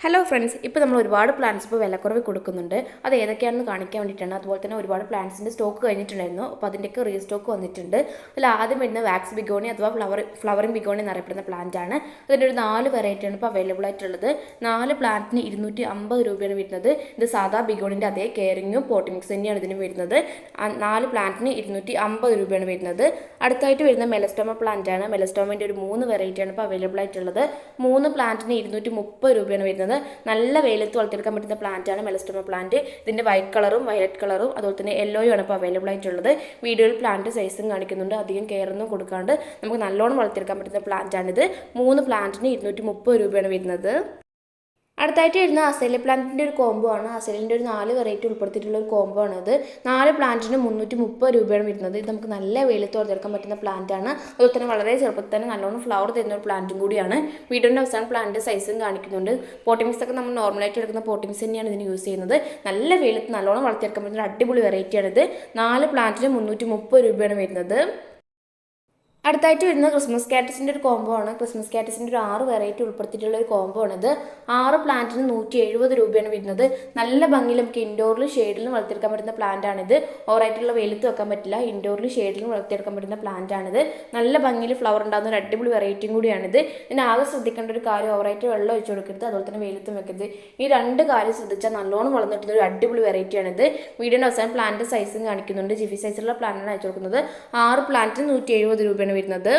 Hello friends ഇപ്പോൾ നമ്മൾ ഒരുപാട് പ്ലാന്റ്സ് ഇപ്പോൾ വിലക്കുറവ് കൊടുക്കുന്നുണ്ട്. അത് ഏതൊക്കെയാണെന്ന് കാണിക്കാൻ വേണ്ടിയിട്ടാണ്. അതുപോലെ തന്നെ ഒരുപാട് പ്ലാന്റ്സിന്റെ സ്റ്റോക്ക് കഴിഞ്ഞിട്ടുണ്ടായിരുന്നു. അപ്പോൾ അതിന്റെയൊക്കെ റീസ്റ്റോക്ക് വന്നിട്ടുണ്ട്. അതിൽ ആദ്യം വരുന്ന വാക്സ് ബിഗോണി അഥവാ ഫ്ലവർ ഫ്ലവറിംഗ് ബിഗോണി എന്നറിയപ്പെടുന്ന പ്ലാന്റ് ആണ്. അതിന്റെ ഒരു നാല് വെറൈറ്റിയാണ് ഇപ്പോൾ അവൈലബിൾ ആയിട്ടുള്ളത്. നാല് പ്ലാന്റിന് ഇരുന്നൂറ്റി അമ്പത് രൂപയാണ് വരുന്നത്. ഇത് സാധാ ബിഗോണിന്റെ അതേ കെയറിങ്ങും പോട്ടിങ്സ് തന്നെയാണ് ഇതിന് വരുന്നത്. നാല് പ്ലാന്റിന് ഇരുന്നൂറ്റി അമ്പത് രൂപയാണ് വരുന്നത്. അടുത്തായിട്ട് വരുന്ന മെലസ്റ്റോമ പ്ലാന്റ് ആണ്. മെലസ്റ്റോമന്റെ ഒരു മൂന്ന് വെറൈറ്റിയാണ് ഇപ്പോൾ അവൈലബിൾ ആയിട്ടുള്ളത്. മൂന്ന് പ്ലാന്റിന് ഇരുന്നൂറ്റി മുപ്പത് രൂപയാണ് വരുന്നത്. നല്ല വെയിലത്ത് വളർത്തിയെടുക്കാൻ പറ്റുന്ന പ്ലാന്റ് ആണ് മെലസ്റ്റോമ പ്ലാന്റ് ഇതിന്റെ വൈറ്റ് കളറും വയലറ്റ് കളറും അതുപോലെ തന്നെ യെല്ലോയും ആണ് ഇപ്പോൾ അവൈലബിൾ ആയിട്ടുള്ളത്. വീഡിയോയിൽ പ്ലാന്റ് സൈസും കാണിക്കുന്നുണ്ട്. അധികം കെയർ ഒന്നും കൊടുക്കാണ്ട് നമുക്ക് നല്ലോണം വളർത്തിയെടുക്കാൻ പറ്റുന്ന പ്ലാന്റ് ആണിത്. മൂന്ന് പ്ലാന്റിന് ഇരുന്നൂറ്റി മുപ്പത് രൂപയാണ് വരുന്നത്. അടുത്തായിട്ട് വരുന്ന അസേല പ്ലാന്റിന്റെ ഒരു കോംബോ ആണ്. അസേലിന്റെ ഒരു നാല് വെറൈറ്റി ഉൾപ്പെടുത്തിയിട്ടുള്ള ഒരു കോംബോ ആണ് അത് നാല് പ്ലാന്റിന് മുന്നൂറ്റി മുപ്പത് രൂപയാണ് വരുന്നത്. ഇത് നമുക്ക് നല്ല വെയിലത്ത് വളർത്തിയെടുക്കാൻ പറ്റുന്ന പ്ലാന്റ് ആണ്. അതുപോലെ തന്നെ വളരെ ചെറുപ്പത്തിൽ തന്നെ നല്ലോണം ഫ്ലവർ തരുന്ന ഒരു പ്ലാന്റും കൂടിയാണ്. വീടിന്റെ അവസാനം പ്ലാന്റ് സൈസും കാണിക്കുന്നുണ്ട്. പോട്ടിങ്സ് ഒക്കെ നമ്മൾ നോർമലായിട്ട് എടുക്കുന്ന പോട്ടിംഗ്സ് തന്നെയാണ് ഇതിന് യൂസ് ചെയ്യുന്നത്. നല്ല വെയിലത്ത് നല്ലോണം വളർത്തിയെടുക്കാൻ പറ്റുന്ന അടിപൊളി വെറൈറ്റിയാണിത് നാല് പ്ലാന്റിന് മുന്നൂറ്റി മുപ്പത് രൂപയാണ് വരുന്നത്. അടുത്തായിട്ട് വരുന്നത് ക്രിസ്മസ് കാറ്റസിന്റെ ഒരു കോംബോ ആണ്. ക്രിസ്മസ് കാറ്റസിന്റെ ഒരു ആറ് വെറൈറ്റി ഉൾപ്പെടുത്തിയിട്ടുള്ള ഒരു കോംബോ ആണിത് ആറ് പ്ലാന്റിന് നൂറ്റി എഴുപത് രൂപയാണ് വരുന്നത്. നല്ല ഭംഗിയിൽ നമുക്ക് ഇൻഡോറിലും ഷെയ്ഡിലും വളർത്തിയെടുക്കാൻ പറ്റുന്ന പ്ലാന്റ് ആണിത് ഓവറായിട്ടുള്ള വെയിലത്ത് വെക്കാൻ പറ്റില്ല. ഇൻഡോറിൽ ഷെയ്ഡിലും വളർത്തിയെടുക്കാൻ പറ്റുന്ന പ്ലാന്റ് ആണിത് നല്ല ഭംഗിയിൽ ഫ്ലവർ ഉണ്ടാകുന്ന ഒരു അടിപൊളി വെറൈറ്റിയും കൂടിയാണിത് ഇതിന് ആകെ ശ്രദ്ധിക്കേണ്ട ഒരു കാര്യം ഓവറായിട്ട് വെള്ളം ഒഴിച്ചു കൊടുക്കരുത്. അതുപോലെ തന്നെ വെയിലത്തും വെക്കരുത്. ഈ രണ്ട് കാര്യം ശ്രദ്ധിച്ചാൽ നല്ലോണം വളർന്നിട്ടുള്ള ഒരു അടിപൊളി വെറൈറ്റിയാണിത് വീടിന്റെ അവസാനം പ്ലാന്റ് സൈസും കാണിക്കുന്നുണ്ട്. ജിഫി സൈസിലുള്ള പ്ലാന്റാണ് അയച്ചു കൊടുക്കുന്നത്. ആറ് പ്ലാന്റിന് നൂറ്റി എഴുപത് രൂപയാണ് വരുന്നത്.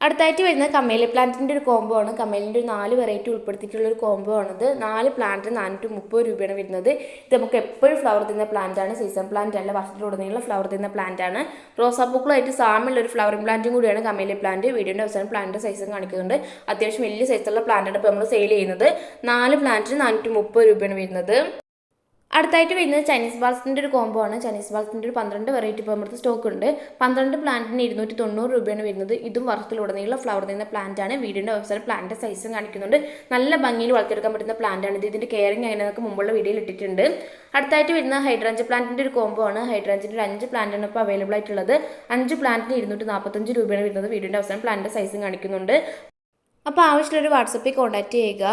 അടുത്തായിട്ട് വരുന്ന കമേല പ്ലാന്റിന്റെ ഒരു കോംബോ ആണ്. കമേലിന്റെ ഒരു നാല് വെറൈറ്റി ഉൾപ്പെടുത്തിയിട്ടുള്ള ഒരു കോംബോ ആണത്. നാല് പ്ലാന്റിന് നാനൂറ്റി മുപ്പത് രൂപയാണ് വരുന്നത്. ഇത് നമുക്ക് എപ്പോഴും ഫ്ലവർ തരുന്ന പ്ലാന്റ് ആണ്. സീസൺ പ്ലാന്റ് അല്ല വർഷത്തിലുടനീളം ഫ്ലവർ തരുന്ന പ്ലാന്റ് ആണ്. റോസാപ്പൂക്കളായിട്ട് സാമ്യമുള്ള ഒരു ഫ്ലവറിംഗ് പ്ലാന്റും കൂടിയാണ് കമേല പ്ലാന്റ് വീഡിയോന്റെ അവസാനം പ്ലാന്റിന്റെ സൈസും കാണിക്കുന്നുണ്ട്. അത്യാവശ്യം വലിയ സൈസുള്ള പ്ലാന്റാണ് ഇപ്പോൾ നമ്മൾ സെയിൽ ചെയ്യുന്നത്. നാല് പ്ലാന്റിന് നാനൂറ്റി മുപ്പത് രൂപയാണ് വരുന്നത്. അടുത്തായിട്ട് വരുന്നത് ചൈനീസ് ബാൾസിന്റെ ഒരു കോംബോ ആണ്. ചൈനീസ് ബാൾസിന്റെ ഒരു പന്ത്രണ്ട് വെറൈറ്റി ഇപ്പോൾ നമ്മുടെ സ്റ്റോക്ക് ഉണ്ട്. പന്ത്രണ്ട് പ്ലാന്റിന് ഇരുന്നൂറ്റി തൊണ്ണൂറ് രൂപയാണ് വരുന്നത്. ഇതും വർഷത്തിലുടനീളം ഫ്ലവർ നിന്ന പ്ലാന്റ് ആണ്. വീടിന്റെ വെബ്സൈറ്റ് പ്ലാന്റ് സൈസും കാണിക്കുന്നുണ്ട്. നല്ല ഭംഗിയിൽ വളർത്തിയെടുക്കാൻ പറ്റുന്ന പ്ലാന്റ് ആണ് ഇത്. ഇതിന്റെ കെയറിങ് അങ്ങനെ മുമ്പുള്ള വീഡിയോയിൽ ഇട്ടിട്ടുണ്ട്. അടുത്തായിട്ട് വരുന്ന ഹൈഡ്രാഞ്ച് പ്ലാന്റിന്റെ ഒരു കോംബോ ആണ്. ഹൈഡ്രാഞ്ചിന്റെ ഒരു അഞ്ച് പ്ലാന്റാണ് ഇപ്പോൾ അവൈലബിൾ ആയിട്ടുള്ളത്. അഞ്ച് പ്ലാന്റിന് ഇരുന്നൂറ്റി നാൽപ്പത്തഞ്ച് രൂപയാണ് വരുന്നത്. വീടിന്റെ അവസാനം പ്ലാന്റ് സൈസും കാണിക്കുന്നുണ്ട്. അപ്പോൾ ആവശ്യമുള്ളൊരു വാട്സപ്പിൽ കോൺടാക്റ്റ് ചെയ്യുക.